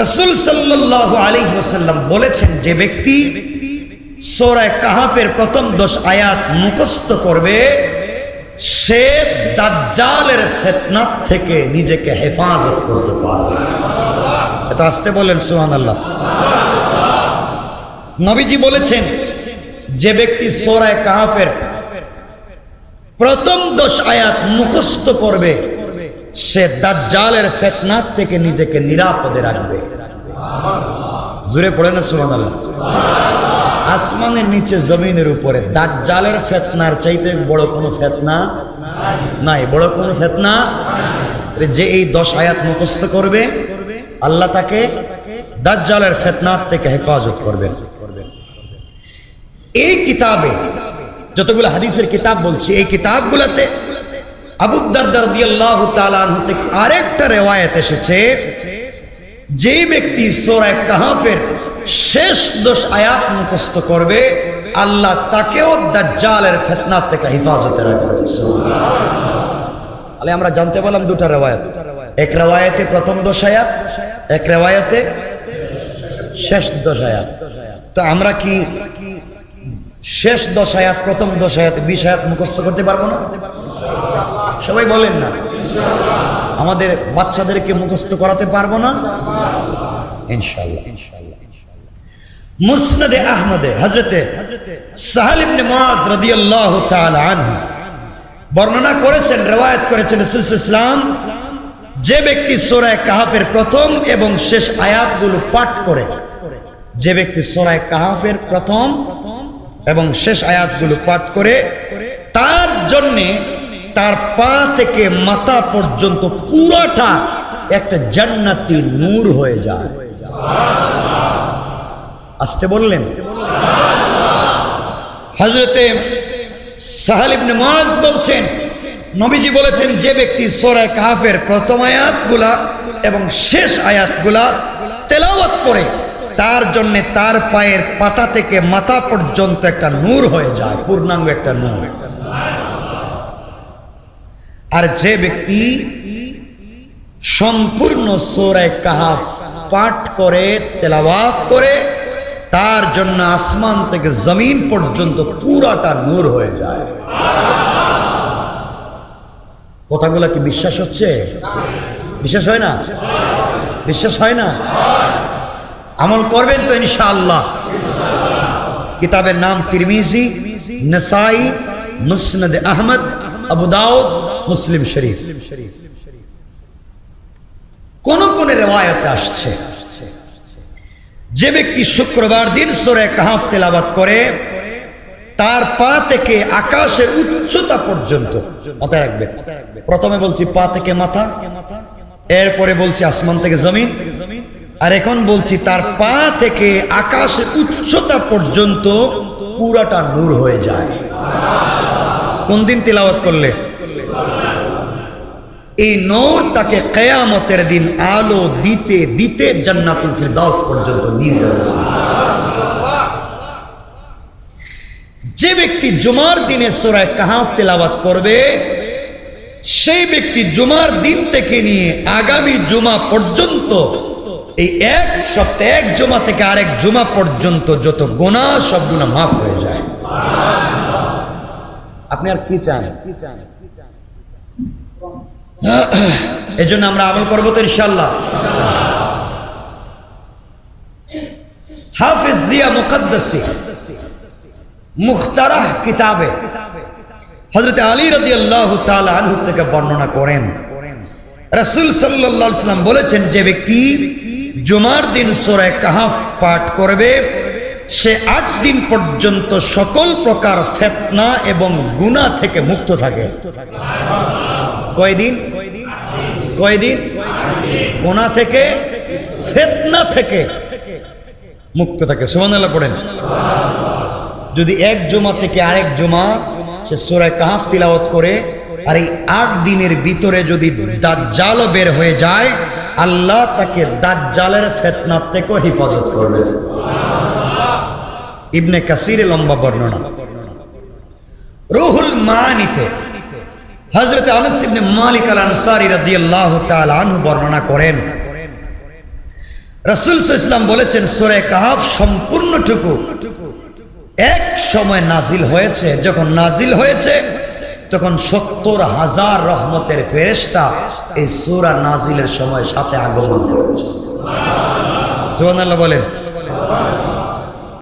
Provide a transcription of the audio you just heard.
রসুল সাল্লাহ আলী ওসাল্লাম বলেছেন, যে ব্যক্তি সোরায় কাহাফের প্রথম দশ আয়াত মুখস্থ করবে, সে দাজ্জালের ফেতনাত থেকে নিজেকে হেফাজত করতে পারবে। এটা আসতে বলেন সুহান আল্লাহ নবীজি বলেছেন, যে ব্যক্তি সোরায় কাহাফের প্রথম দশ আয়াত মুখস্থ করবে সে দাজ্জালের ফেতনাত থেকে নিজেকে নিরাপদে রাখবে। জুড়ে পড়ে না আল্লাহ আসমানের নিচে জমিনের উপরে দাজ্জালের ফেতনার চাইতে বড় কোনো ফেতনা নাই। বড় কোনো ফেতনা যে এই দশ আয়াত মুখস্থ করবে, আল্লাহ তাকে দাজ্জালের ফেতনার থেকে হেফাজত করবেন। এই কিতাবে যতগুলো হাদিসের কিতাব বলছি, এই কিতাবগুলোতে আবুদ্দারদার দিয়াল্লাহু তাআলা আনহু থেকে আরেকটা রেওয়ায়েত এসেছে। যে ব্যক্তি সূরা কাহাফের শেষ দশ আয়াত মুখস্থ করবে, আল্লাহ তাকেও দাজ্জালের ফিতনা থেকে হেফাজতে রাখবে। তাহলে আমরা জানতে পারলাম দুটা রেওয়ায়াত। এক রেওয়ায়েতে প্রথম দশ আয়াত, এক রেওয়ায়েতে শেষ দশ আয়াত। তো আমরা কি শেষ দশ আয়াত, প্রথম দশ আয়াত, বিশ আয়াত মুখস্থ করতে পারব না? সবাই বলেন না। আমাদের বাচ্চাদেরকে মুখস্থ করাতে পারব না? ইনশাল্লাহ ইনশাল্লাহ মুসনদে আহমদে হজরতে সাহাল ইবনে মুআজ রাদিয়াল্লাহু আনহু বর্ণনা করেছেন, রেওয়ায়াত করেছেন ইসলাম, যে ব্যক্তি সোরায় কাহাফের প্রথম এবং শেষ আয়াতগুলো পাঠ করে, যে ব্যক্তি সোরায় কাহাফের প্রথম এবং শেষ আয়াতগুলো পাঠ করে, তার জন্যে তার পা থেকে মাথা পর্যন্ত পুরাটা একটা জান্নাতি নূর হয়ে যায়। আসতে বললেন। হজরতে সাহালিব ইবনে মুআজ বলছেন, নবীজি বলেছেন, যে ব্যক্তি সূরা কাহফের প্রথম আয়াতগুলা এবং শেষ আয়াতগুলা তেলাওয়াত করে, তার জন্য তার পায়ের পাতা থেকে মাথা পর্যন্ত একটা নূর হয়ে যায়, পূর্ণাঙ্গ একটা নূর। আর যে ব্যক্তি সম্পূর্ণ সোরায় কাহাফ পাঠ করে, তেলাওয়াত করে, তার জন্য আসমান থেকে জমিন পর্যন্ত পুরাটা নূর হয়ে যায়। কথাগুলো কি বিশ্বাস হচ্ছে? বিশ্বাস হয় না? বিশ্বাস হয় না? আমল করবেন তো ইনশাআল্লাহ। কিতাবের নাম তিরমিজি, নসাই, মুসনদ আহমদ, আবু দাউদ মুসলিম শরীফ। কোন কোন রেওয়ায়তে আসছে। যে ব্যক্তি শুক্রবার দিন সোরে কাহাফ তেলাবাত করে, তার পা থেকে আকাশের উচ্চতা পর্যন্ত, মাথায় রাখবে প্রথমে বলছি পা থেকে মাথা, এরপরে বলছি আসমান থেকে জমিন, আর এখন বলছি তার পা থেকে আকাশের উচ্চতা পর্যন্ত পুরাটা নূর হয়ে যায়। কোন দিন তিলাওয়াত করলে? এই নূর তাকে কেয়ামতের দিন আলো দিতে দিতে জান্নাতুল ফিরদাউস পর্যন্ত নিয়ে যাবে। যে ব্যক্তি জুমার দিনে সোরায় কাহাফ তেলাওয়াত করবে, সেই ব্যক্তি জুমার দিন থেকে নিয়ে আগামী জুমা পর্যন্ত, এই এক সপ্তাহে এক জমা থেকে আরেক জুমা পর্যন্ত যত গোনা সব গুণা মাফ হয়ে যায়। আপনি আর কি চান কি চান? এই জন্য আমরা আমল করব তো ইনশাল্লাহ হাফিজ জিয়া মুকদ্দসি, মুখতারাহ কিতাবে হজরত আলী রদি আল্লাহ আনহু থেকে বর্ণনা করেন। রসুল সাল্লাম বলেছেন, যে ব্যক্তি জুমার দিন সোরায় কাহাফ পাঠ করবে, সে আট দিন পর্যন্ত সকল প্রকার ফেতনা এবং গুণা থেকে মুক্ত থাকে। কয়দিন? কয়দিন গোনা থেকে, ফেতনা থেকে মুক্ত থাকে। সুমান পড়েন। যদি এক জমা থেকে আরেক জমা, সে সোরায় কাহাফ তিলাওয়াত করে, আর এই আট দিনের ভিতরে যদি দাজ্জাল বের হয়ে যায়, আল্লাহ তাকে দাজ্জালের ফেতনার থেকেও হেফাজত করবে। ইবনে কাসিরে লম্বা বর্ণনা। রুহুল মানিতে হজরত আনস ইবনে মালিক আল আনসারি রাদিয়াল্লাহু তাআলা আনহু বর্ণনা করেন, রসুল ইসলাম বলেছেন, সোরে কাহাফ সম্পূর্ণটুকু এক সময় নাজিল হয়েছে। যখন নাজিল হয়েছে, তখন সত্তর হাজার রহমতের ফেরেশতা এই সুরা নাজিলের সময় সাথে আগমন করেছে। বলেন।